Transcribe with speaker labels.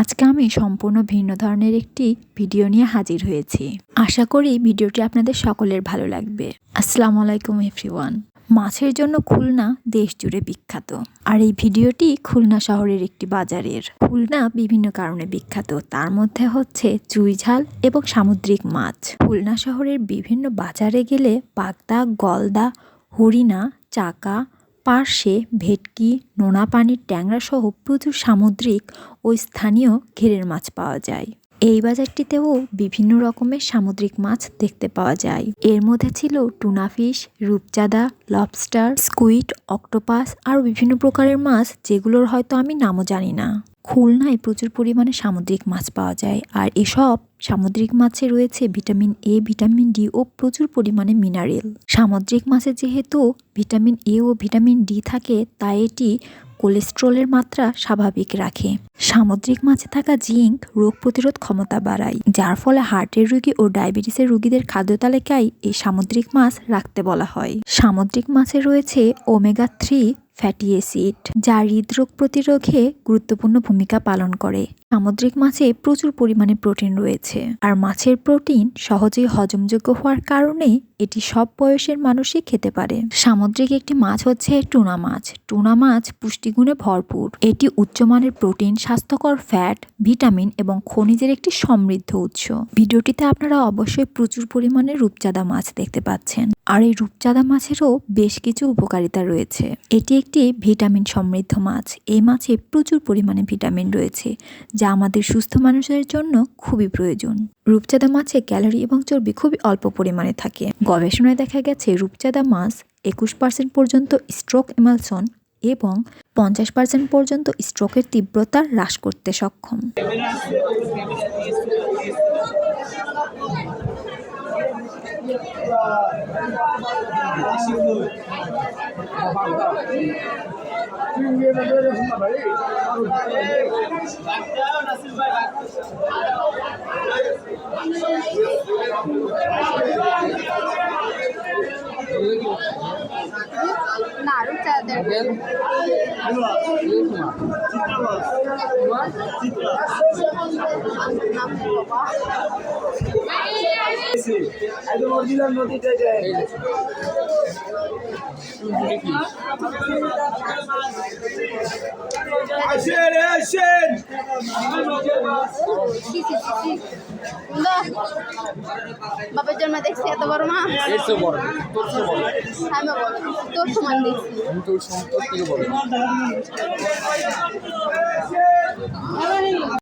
Speaker 1: আজকে আমি সম্পূর্ণ ভিন্ন ধরনের একটি ভিডিও নিয়ে হাজির হয়েছি। আশা করি ভিডিওটি আপনাদের সকলের ভালো লাগবে। আসসালামু আলাইকুম, এভরিওয়ান। মাছের জন্য খুলনা দেশ জুড়ে বিখ্যাত। আর এই ভিডিওটি খুলনা শহরের একটি বাজারের। খুলনা বিভিন্ন কারণে বিখ্যাত। তার মধ্যে হচ্ছে চুইঝাল এবং সামুদ্রিক মাছ। খুলনা শহরের বিভিন্ন বাজারে গেলে বাগদা গলদা, হরিণা, চাকা পার্শে ভেটকি নোনা পানির ট্যাংরা সহ প্রচুর সামুদ্রিক ও স্থানীয় ঘেরের মাছ পাওয়া যায়। এই বাজারটিতেও বিভিন্ন রকমের সামুদ্রিক মাছ দেখতে পাওয়া যায়। এর মধ্যে ছিল টুনাফিশ রূপচাঁদা, লবস্টার, স্কুইড, অক্টোপাস আরও বিভিন্ন প্রকারের মাছ, যেগুলোর হয়তো আমি নামও জানি না। খুলনায় প্রচুর পরিমাণে সামুদ্রিক মাছ পাওয়া যায়। আর এসব সামুদ্রিক মাছে রয়েছে ভিটামিন এ ভিটামিন ডি ও প্রচুর পরিমাণে মিনারেল। সামুদ্রিক মাছে যেহেতু ভিটামিন এ ও ভিটামিন ডি থাকে, তাই এটি কোলেস্ট্রলের মাত্রা স্বাভাবিক রাখে। সামুদ্রিক মাছে থাকা জিঙ্ক রোগ প্রতিরোধ ক্ষমতা বাড়ায়, যার ফলে হার্টের রোগী ও ডায়াবেটিসের রোগীদের খাদ্য তালিকায় এই সামুদ্রিক মাছ রাখতে বলা হয়। সামুদ্রিক মাছে রয়েছে ওমেগা থ্রি ফ্যাটি অ্যাসিড যা হৃদরোগ প্রতিরোধে গুরুত্বপূর্ণ ভূমিকা পালন করে। সামুদ্রিক মাছে প্রচুর পরিমাণে প্রোটিন রয়েছে। আর মাছের প্রোটিন সহজেই হজমযোগ্য হওয়ার কারণে এটি সব বয়সের মানুষই খেতে পারে। সামুদ্রিক একটি মাছ হচ্ছে টুনা মাছ। টুনা মাছ পুষ্টিগুণে ভরপুর। এটি উচ্চমানের প্রোটিন, স্বাস্থ্যকর ফ্যাট, ভিটামিন এবং খনিজের একটি সমৃদ্ধ উৎস। ভিডিওটিতে আপনারা অবশ্যই প্রচুর পরিমাণে রূপচাঁদা মাছ দেখতে পাচ্ছেন। আর এই রূপচাঁদা মাছেরও বেশ কিছু উপকারিতা রয়েছে। এটি একটি ভিটামিন সমৃদ্ধ মাছ। এই মাছে প্রচুর পরিমাণে ভিটামিন রয়েছে, যা আমাদের সুস্থ মানুষের জন্য খুবই প্রয়োজন। রূপচাঁদা মাছে ক্যালোরি এবং চর্বি খুবই অল্প পরিমাণে থাকে। গবেষণায় দেখা গেছে, রূপচাঁদা মাছ একুশ পার্সেন্ট পর্যন্ত স্ট্রোক এমালসন এবং পঞ্চাশ পার্সেন্ট পর্যন্ত স্ট্রোকের তীব্রতা হ্রাস করতে সক্ষম।
Speaker 2: না রূপচাঁদের
Speaker 3: একদম অরিজিনাল নদীটা যায় আসেন।
Speaker 2: বাপের জন্ম দেখছি এত বড় মা আমি তোর সমান দেখছি